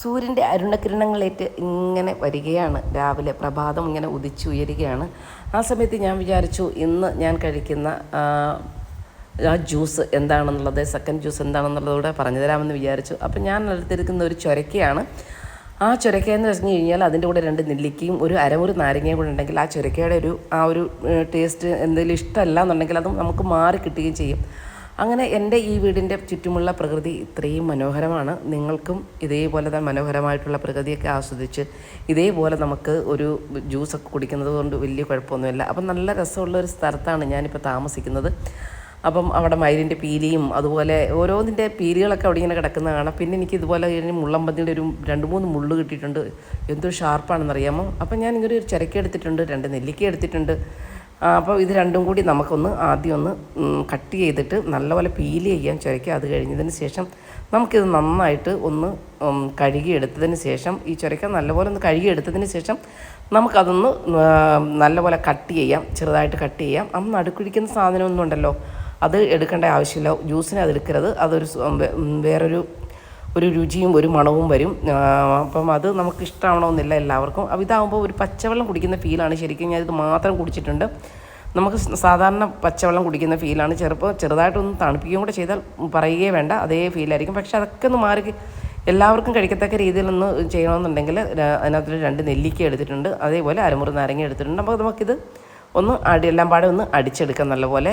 സൂര്യന്റെ അരുണകിരണങ്ങളേറ്റ് ഇങ്ങനെ വരികയാണ്. രാവിലെ പ്രഭാതം ഇങ്ങനെ ഉദിച്ചുയരുകയാണ്. ആ സമയത്ത് ഞാൻ വിചാരിച്ചു ഇന്ന് ഞാൻ കഴിക്കുന്ന ആ, ജ്യൂസ് എന്താണെന്നുള്ളത് സെക്കൻഡ് ജ്യൂസ് എന്താണെന്നുള്ളതൂടെ പറഞ്ഞു തരാമെന്ന് വിചാരിച്ചു. അപ്പം ഞാൻ എടുത്തിരിക്കുന്ന ഒരു ചുരക്കയാണ്. ആ ചുരക്ക എന്ന് വെച്ച് കഴിഞ്ഞാൽ അതിന്റെ കൂടെ രണ്ട് നെല്ലിക്കയും ഒരു അരമുറി നാരങ്ങയും കൂടെ ഉണ്ടെങ്കിൽ ആ ചുരക്കയുടെ ഒരു ആ ഒരു ടേസ്റ്റ് എന്തെങ്കിലും ഇഷ്ടമല്ല എന്നുണ്ടെങ്കിൽ അതും നമുക്ക് മാറി കിട്ടുകയും ചെയ്യും. അങ്ങനെ എന്റെ ഈ വീടിന്റെ ചുറ്റുമുള്ള പ്രകൃതി ഇത്രയും മനോഹരമാണ്. നിങ്ങൾക്കും ഇതേപോലെ തന്നെ മനോഹരമായിട്ടുള്ള പ്രകൃതിയൊക്കെ ആസ്വദിച്ച് ഇതേപോലെ നമുക്ക് ഒരു ജ്യൂസൊക്കെ കുടിക്കുന്നത് കൊണ്ട് വലിയ കുഴപ്പമൊന്നുമില്ല. അപ്പം നല്ല രസമുള്ള ഒരു സ്ഥലത്താണ് ഞാനിപ്പോൾ താമസിക്കുന്നത്. അപ്പം അവിടെ മയിലിന്റെ പീലിയും അതുപോലെ ഓരോന്നിന്റെ പീലികളൊക്കെ അവിടെ ഇങ്ങനെ കിടക്കുന്ന കാണാം. പിന്നെ എനിക്ക് ഇതുപോലെ കഴിഞ്ഞ് മുള്ളമ്പന്നിയുടെ ഒരു രണ്ട് മൂന്ന് മുള്ളു കിട്ടിയിട്ടുണ്ട്. എന്തൊരു ഷാർപ്പാണെന്നറിയാമോ? അപ്പം ഞാൻ ഒരു ചിരക്ക എടുത്തിട്ടുണ്ട് രണ്ട് നെല്ലിക്ക എടുത്തിട്ടുണ്ട്. അപ്പോൾ ഇത് രണ്ടും കൂടി നമുക്കൊന്ന് ആദ്യം ഒന്ന് കട്ട് ചെയ്തിട്ട് നല്ലപോലെ പീൽ ചെയ്യാൻ ചുരക്കുക അത് കഴിഞ്ഞതിന് ശേഷം നമുക്കിത് നന്നായിട്ട് ഒന്ന് കഴുകിയെടുത്തതിന് ശേഷം ഈ ചുരക്ക നല്ലപോലെ ഒന്ന് കഴുകിയെടുത്തതിന് ശേഷം നമുക്കതൊന്ന് നല്ലപോലെ കട്ട് ചെയ്യാം. ചെറുതായിട്ട് കട്ട് ചെയ്യാം. ആ നടുക്കുഴിക്കുന്ന സാധനമൊന്നും ഉണ്ടല്ലോ അത് എടുക്കേണ്ട ആവശ്യമില്ല. ജ്യൂസിന് അത് എടുക്കരുത്. അതൊരു വേറൊരു ഒരു രുചിയും ഒരു മണവും വരും. അപ്പം അത് നമുക്ക് ഇഷ്ടമാവണമെന്നില്ല എല്ലാവർക്കും. അപ്പം ഇതാകുമ്പോൾ ഒരു പച്ചവെള്ളം കുടിക്കുന്ന ഫീലാണ് ശരിക്കും ഞാൻ ഇത് മാത്രം കുടിച്ചിട്ടുണ്ട്. നമുക്ക് സാധാരണ പച്ചവെള്ളം കുടിക്കുന്ന ഫീലാണ്. ചെറുപ്പം ചെറുതായിട്ടൊന്ന് തണുപ്പിക്കുകയും കൂടെ ചെയ്താൽ പറയുകയേ വേണ്ട. അതേ ഫീലായിരിക്കും. പക്ഷെ അതൊക്കെ ഒന്ന് മാറി എല്ലാവർക്കും കഴിക്കത്തക്ക രീതിയിലൊന്ന് ചെയ്യണമെന്നുണ്ടെങ്കിൽ അതിനകത്തൊരു രണ്ട് നെല്ലിക്ക എടുത്തിട്ടുണ്ട്. അതേപോലെ അരമുറി നാരങ്ങ എടുത്തിട്ടുണ്ട്. അപ്പോൾ നമുക്കിത് ഒന്ന് അടി എല്ലാം പാടെ ഒന്ന് അടിച്ചെടുക്കാം നല്ലപോലെ.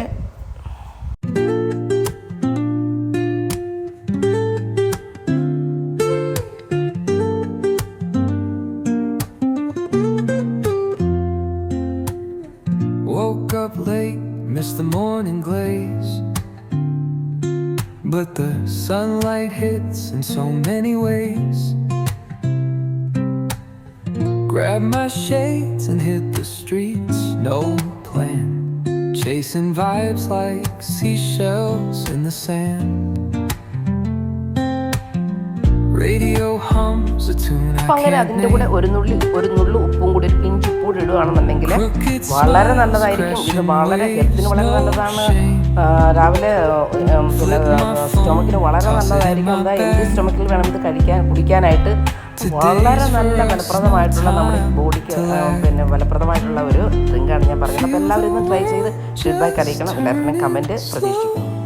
Up late, miss the morning glaze. But the sunlight hits in so many ways. Grab my shades and hit the streets, no plan. Chasing vibes like seashells in the sand. Radio hums a tune അപ്പം അങ്ങനെ അതിന്റെ കൂടെ ഒരു നുള്ളി ഒരു നുള്ളു ഉപ്പും കൂടി ഒരു പിഞ്ച് ഉപ്പും കൂടി ഇടുകയാണെന്നുണ്ടെങ്കിൽ വളരെ നല്ലതായിരിക്കും. ഇത് വളരെ ഹെൽത്തിന് വളരെ നല്ലതാണ്. രാവിലെ പിന്നെ സ്റ്റൊമക്കിന് വളരെ നല്ലതായിരിക്കും. എന്താ എന്ത് സ്റ്റൊമക്കിൽ വേണം ഇത് കഴിക്കാൻ കുടിക്കാനായിട്ട്. വളരെ നല്ല ഫലപ്രദമായിട്ടുള്ള നമ്മുടെ ബോഡിക്ക് പിന്നെ ഫലപ്രദമായിട്ടുള്ള ഒരു ഡ്രിങ്കാണ് ഞാൻ പറഞ്ഞത്. അപ്പോൾ എല്ലാവരും ഇന്ന് ട്രൈ ചെയ്ത് ഫീഡ്ബാക്ക് അറിയിക്കണം. എല്ലാവരുടെയും കമന്റ് പ്രതീക്ഷിക്കുന്നു.